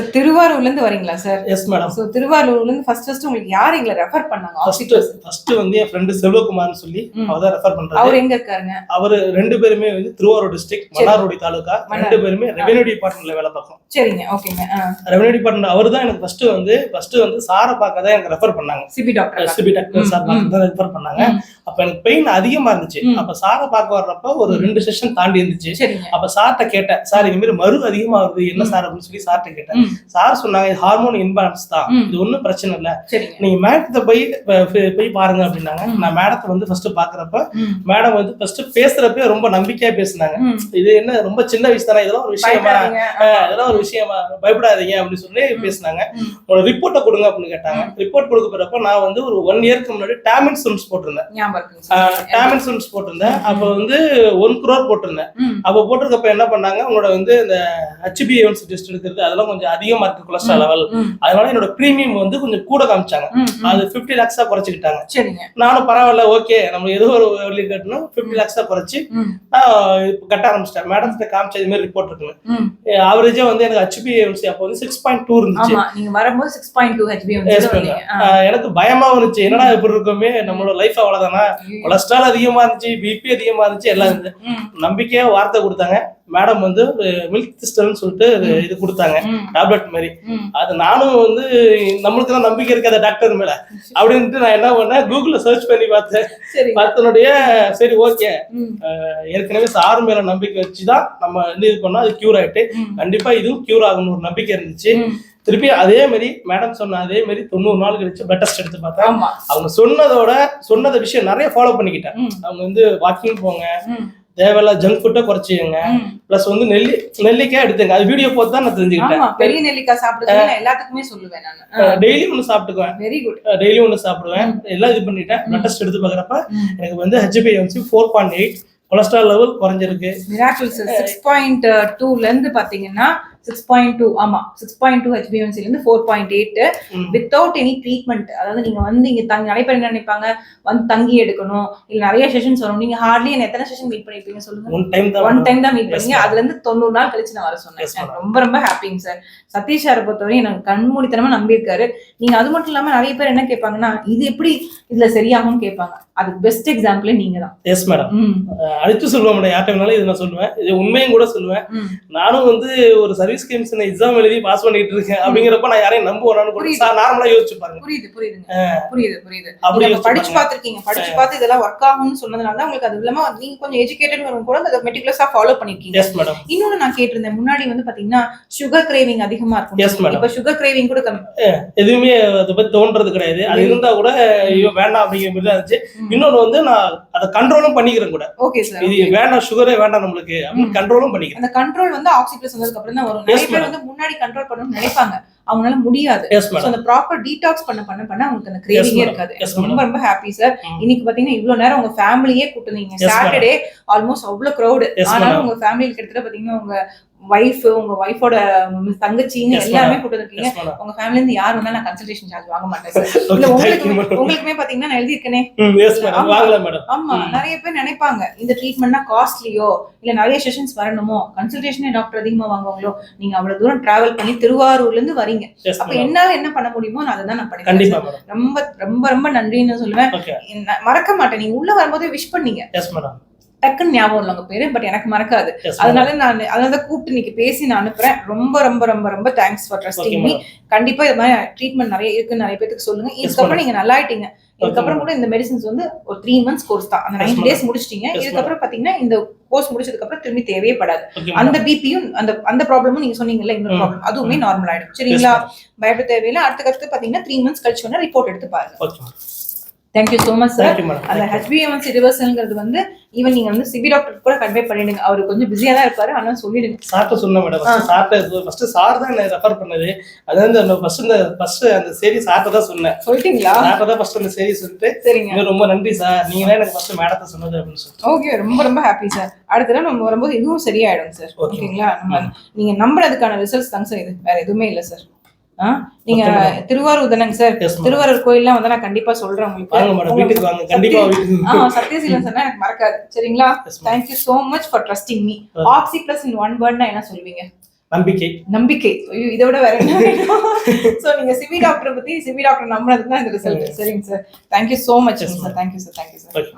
Sir திருவாரூர்ல இருந்து வரீங்களா சார் எஸ் மேடம் சோ திருவாரூர்ல இருந்து ஃபர்ஸ்ட் ஃபர்ஸ்ட் உங்களுக்கு யார் எங்களை ரெஃபர் பண்ணாங்க? ஃபர்ஸ்ட்? ஃபர்ஸ்ட் வந்து என் ஃப்ரெண்டு செல்வகுமார்னு சொல்லி. அவர் தான் ரெஃபர் பண்றாரு. அவர் எங்க இருக்காருங்க? அவர் ரெண்டு பேருமே வந்து திருவாரூர் டிஸ்ட்ரிக்ட் சரி. மன்னார்குடி தாலுகா. ரெண்டு பேருமே ரெவென்யூ டிபார்ட்மெண்ட்ல வேலை பார்க்கணும் சரிங்க ஓகேங்க ரெவென்யூ டிபார்ட்மெண்ட் அவர் தான் எனக்கு ஃபர்ஸ்ட் வந்து ஃபர்ஸ்ட் வந்து சாரை பார்க்க தான் எனக்கு ரெஃபர் பண்ணாங்க. CB doctor SP doctor sir பார்க்க தான் ரெஃபர் பண்ணாங்க. அப்ப எனக்கு பெயின் அதிகமா இருந்துச்சு. அப்ப சாரை பார்க்க வர்றப்ப ஒரு. ரெண்டு செஷன் தாண்டி இருந்துச்சு. அப்ப சார்ட்ட கேட்டேன் சார் இந்த மாதிரி மறு அதிகமா வருது என்ன. சார்? அப்படின்னு சொல்லி சார்ட்ட கேட்டேன். சார் சொன்னாங்க இது ஹார்மோன் இன்பேலன்ஸ் தான். இது ஒன்றும் பிரச்சனை இல்லை. நீங்க மேடத்தை போய் போய் பாருங்க அப்படின்னாங்க. நான் மேடத்தை வந்து ஃபர்ஸ்ட் பாக்குறப்ப மேடம் வந்து ஃபர்ஸ்ட் பேசுறப்ப ரொம்ப நம்பிக்கையா பேசுனாங்க. இது என்ன ரொம்ப சின்ன வயசு தானே இதெல்லாம் ஒரு விஷயமா? இதெல்லாம் ஒரு விஷயமா? பயப்படாதீங்க அப்படின்னு சொல்லி. பேசுனாங்க. உங்களோட ரிப்போர்ட்டை கொடுங்க அப்படின்னு கேட்டாங்க. ரிப்போர்ட் கொடுக்க போறப்ப நான் வந்து ஒரு ஒன் இயர்க்கு முன்னாடி டேம் இன்சூரன்ஸ் போட்டிருந்தேன். டேம் இன்சூரன்ஸ் போட்டிருந்தேன். அப்போ வந்து ஒன் குரோர் போட்டிருந்தேன். அப்போ போட்டிருக்கப்ப என்ன பண்ணாங்க? உங்களோட வந்து இந்த ஹெச்பிஏன்சி டெஸ்ட் எடுக்கிறது அதெல்லாம் கொஞ்சம் அதிகமா இருக்கு கொலஸ்ட்ரால் லெவல் அதனால என்னோட ப்ரீமியம் வந்து கொஞ்சம் கூட காமிச்சாங்க. அது ஃபிஃப்டி லேக்ஸா குறைச்சிக்கிட்டாங்க. சரிங்க. நானும் பரவாயில்ல ஓகே நம்ம ஏதோ ஒரு வழி கட்டணும் ஃபிஃப்டி லேக்ஸா குறைச்சி இப்போ கட்ட ஆரம்பிச்சிட்டேன். மேடம் கிட்ட காமிச்ச இது மாதிரி ரிப்போர்ட் இருக்குன்னு. ஆவரேஜா வந்து எனக்கு ஹெச்பிஏன்சி அப்போ வந்து சிக்ஸ் பாயிண்ட் டூ இருந்துச்சு. நீங்க வரும்போது சிக்ஸ் பாயிண்ட் டூ எனக்கு பயமா இருந்துச்சு. என்னடா இப்படி இருக்குமே? நம்மளோட லைஃப் அவ்வளவுதானா? கொலஸ்ட்ரால் அதிகமா இருந்துச்சு பிபி அதிகமா இருந்துச்சு எல்லாம் இருந்துச்சு. நம்பிக்கையா வார்த்தை கொடுத்தாங்க. மேடம் வந்து மில்க் திஸ்டல்னு சொல்லிட்டு ஒரு இது கொடுத்தாங்க டேப்லெட் மாதிரி. அது நானும் வந்து நம்மளுக்கு தான் நம்பிக்கை இருக்காத டாக்டர் மேல. அப்படின்ட்டு நான் என்ன பண்ணேன் கூகுள்ல சர்ச் பண்ணி பார்த்தேன். பார்த்தனுடைய சரி ஓகே ஏற்கனவே சார் மேல நம்பிக்கை வச்சுதான் நம்ம வந்து இது பண்ணா அது கியூர் ஆயிட்டு. கண்டிப்பா இதுவும் கியூர் ஆகணும்னு ஒரு நம்பிக்கை இருந்துச்சு. திருப்பி அதே மாதிரி மேடம் சொன்ன அதே மாதிரி தொண்ணூறு நாள் கழிச்சு பிளட் டெஸ்ட் எடுத்து பார்த்தேன். அவங்க சொன்னதோட சொன்னத விஷயம் நிறைய ஃபாலோ பண்ணிக்கிட்டேன். அவங்க வந்து வாக்கிங் போங்க. ம், தேவையில்ல ஜங்க் ஃபுட்டை குறைச்சிங்க ம். ப்ளஸ் வந்து நெல்லி நெல்லிக்காய் எடுத்துங்க. அது வீடியோ பார்த்து தான் நான் தெரிஞ்சுக்கிட்டேன். பெரிய நெல்லிக்காய் சாப்பிடுறது நான் எல்லாத்துக்குமே சொல்லுவேன் நான். டெய்லி ஒன்று சாப்பிட்டுக்குவேன். வெரி குட் டெய்லி ஒன்று சாப்பிடுவேன். எல்லாம் இது பண்ணிட்டேன். பிளட் டெஸ்ட் எடுத்து பார்க்குறப்ப எனக்கு வந்து ஹெச்பி வந்து four point eight cholesterol level குறைஞ்சிருக்கு. மிராக்கிள்ஸ் சிக்ஸ் பாயிண்ட் டூல இருந்து பாத்தீங்கன்னா சிக்ஸ் பாயிண்ட் டூ ஆமா சிக்ஸ் பாயிண்ட் டூ ஹெச்பிஎன்சில இருந்து four point eight. Without any treatment அதாவது நீங்க வந்து இங்க தங்கி நிறைய பேர் என்ன நினைப்பாங்க? வந்து தங்கி எடுக்கணும். இல்ல நிறைய செஷன்ஸ் வரும் நீங்க ஹார்ட்லி என்ன எத்தனை செஷன் மீட் பண்ணிருப்பீங்க சொல்லுங்க? ஒன் டைம் தான் ஒன் டைம் தான் மீட் பண்ணீங்க. அதுல இருந்து தொண்ணூறு நாள் கழிச்சு நான் வர சொன்னேன். ரொம்ப ரொம்ப ஹாப்பிங்க சார் சதீஷ் சாரை பொறுத்தவரையும் எனக்கு கண்மூடித்தனமா நம்பியிருக்காரு. நீங்க அது மட்டும் இல்லாம நிறைய பேர் என்ன கேட்பாங்கன்னா இது எப்படி இதுல சரியாகும்னு கேட்பாங்க. அதுக்கு பெஸ்ட் எக்ஸாம்பிளே நீங்க தான் எஸ் மேடம் அடிச்சு சொல்லுவேன் மேடம் யார்ட்ட வேணாலும் இது நான் சொல்லுவேன். இது உண்மையும் கூட சொல்லுவேன். நானும் வந்து ஒரு சர்வீஸ் கமிஷன் எக்ஸாம் எழுதி பாஸ் பண்ணிட்டு இருக்கேன். அப்படிங்கிறப்ப நான் யாரையும் நம்புவேன் புரியுது. நார்மலா யோசிச்சு பாருங்க. புரியுது புரியுதுங்க. புரியுது புரியுது. அப்படி படிச்சு. பார்த்திருக்கீங்க படிச்சு பார்த்து இதெல்லாம் ஒர்க் ஆகும்னு சொன்னதுனால தான் உங்களுக்கு அது இல்லாம நீங்க கொஞ்சம் எஜுகேட்டட் கூட அதை மெட்டிகுலஸா ஃபாலோ பண்ணிருக்கீங்க. எஸ் மேடம் இன்னொன்னு நான் கேட்டிருந்தேன் முன்னாடி வந்து பாத்தீங்கன்னா சுகர் கிரேவிங் அதிகமா இருக்கும். Madam. இப்ப சுகர் கிரேவிங் கூட கம்மி. எதுவுமே அதை பத்தி தோன்றது கிடையாது. அது இருந்தா கூட ஐயோ வேண்டாம் அப்படிங்கிற மாதிரி இருந்துச்சு. இன்னொன்னு வந்து நான் அதை கண்ட்ரோலும் பண்ணிக்கிறேன் கூட. ஓகே சார் இது வேண்டாம் சுகரே வேண்டாம் நம்மளுக்கு. அப்படின்னு கண்ட்ரோலும் பண்ணிக்கிறேன். அந்த கண்ட்ரோல் வந்து ஆக்சிபிளஸ் வந்ததுக்கு அப்புறம் தான் வரும். நிறைய பேர். வந்து முன்னாடி கண்ட்ரோல் பண்ணணும்னு நினைப்பாங்க அவங்களால முடியாது அந்த ப்ராப்பர் டீடாக்ஸ் பண்ண பண்ண பண்ண அவங்களுக்கு அந்த கிரேவிங்கே. இருக்காது ரொம்ப ரொம்ப ஹாப்பி சார் ம். இன்னைக்கு பாத்தீங்கன்னா இவ்வளவு நேரம் உங்க ஃபேமிலியே கூட்டுனீங்க. சாட்டர்டே ஆல்மோஸ்ட் அவ்வளவு க்ரௌட் ஆனாலும். உங்க ஃபேமிலி கிட்டத்தட்ட பாத்தீங்கன்னா உங்க ஒய்ஃப் உங்க ஒய்ஃபோட தங்கச்சின்னு எல்லாமே. கூட்டு இருக்கீங்க உங்க ஃபேமிலில இருந்து யார் வந்தாலும் நான் கன்சல்டேஷன் சார்ஜ் வாங்க மாட்டேன். உங்களுக்குமே பாத்தீங்கன்னா நான் எழுதியிருக்கேனே. ஆமா. நிறைய பேர் நினைப்பாங்க இந்த ட்ரீட்மெண்ட்னா காஸ்ட்லியோ இல்ல நிறைய செஷன்ஸ் வரணுமோ கன்சல்டேஷனே டாக்டர் அதிகமா வாங்குவாங்களோ நீங்க அவ்வளவு தூரம் டிராவல் பண்ணி திருவாரூர்ல இருந்து வரீங்க. அப்ப என்னால என்ன பண்ண முடியுமோ நான் அதை தான் நான் பண்ணிக்கிறேன் ரொம்ப ரொம்ப ரொம்ப நன்றின்னு சொல்லுவேன். மறக்க மாட்டேன். நீங்க உள்ள வரும்போது விஷ் பண்ணீங்க. டக்குன்னு ஞாபகம் இல்லை உங்க பேரு பட் எனக்கு மறக்காது. அதனால நான் அதனால தான் கூப்பிட்டு இன்னைக்கு பேசி நான் அனுப்புறேன். ரொம்ப ரொம்ப ரொம்ப ரொம்ப தேங்க்ஸ் ஃபார் ட்ரஸ்டிங் மீ கண்டிப்பா இது மாதிரி ட்ரீட்மெண்ட் நிறைய இருக்குன்னு நிறைய பேருக்கு சொல்லுங்க. இதுக்கப்புறம் நீங்க நல்லா ஆயிட்டீங்க. இதுக்கப்புறம். கூட இந்த மெடிசன்ஸ் வந்து ஒரு த்ரீ மந்த்ஸ் கோர்ஸ் தான். அந்த நைன்டி madam. டேஸ் முடிச்சிட்டீங்க. இதுக்கப்புறம் பாத்தீங்கன்னா இந்த கோர்ஸ் முடிச்சதுக்கு அப்புறம் திரும்பி தேவையே படாது. ஓகே அந்த பிபியும் அந்த அந்த ப்ராப்ளமும் நீங்க சொன்னீங்கல்ல இன்னொரு. ப்ராப்ளம் அதுவுமே. நார்மல் ஆயிடும் சரிங்களா? பயப்பட தேவையில்லை. அடுத்த கருத்து பாத்தீங்கன்னா த்ரீ மந்த்ஸ் கழிச்சு வேணா ரிப்போர்ட் எடுத்து பாருங்க. தேங்க்யூ சோ மச் சார் அந்த ஹெச்பிஎம்எஸ் ரிவர்சல்ங்கிறது வந்து ஈவன் நீங்க வந்து சிபி டாக்டர் கூட கன்வே பண்ணிடுங்க. அவர் கொஞ்சம் பிஸியா தான் இருப்பாரு. ஆனா சொல்லிடுங்க. சார்ட்ட சொன்னேன் மேடம் சார்ட்ட ஃபர்ஸ்ட் சார் தான் என்ன ரெஃபர் பண்ணது அதாவது அந்த ஃபர்ஸ்ட் இந்த ஃபர்ஸ்ட் அந்த செய்தி சார்ட்ட தான் சொன்னேன். சொல்லிட்டீங்களா? சார்ட்ட தான் ஃபர்ஸ்ட் அந்த செய்தி சொல்லிட்டு சரிங்க. இது ரொம்ப நன்றி சார் நீங்க தான் எனக்கு ஃபர்ஸ்ட் மேடத்தை சொன்னது அப்படின்னு சொல்லிட்டு. ஓகே ரொம்ப ரொம்ப ஹாப்பி சார் அடுத்த தடவை நம்ம வரும்போது இதுவும் சரியாயிடும் சார். ஓகேங்களா நீங்க நம்புறதுக்கான ரிசல்ட்ஸ் தாங்க சார் இது வேற எதுவுமே இல்ல சார் நீங்க. திருவாரூர் தானேங்க சார்? திருவாரூர் கோயில்லாம் வந்து நான் கண்டிப்பா சொல்றேன் உங்களுக்கு. ஆ சத்யசீலன் சார் எனக்கு மறக்காது. சரிங்களா? Madam. Thank you so much for trusting me. Oxy plus in one வேர்ட்னா என்ன சொல்லுவீங்க? நம்பிக்கை. நம்பிக்கை. ஐயோ இதை விட வேற என்ன சோ நீங்க சிவி டாக்டர் பத்தி சிவி டாக்டர் நம்பினதுக்கு தான் இந்த ரிசல்ட் சரிங்க sir. Thank you so much sir thank you sir thank you sir Okay.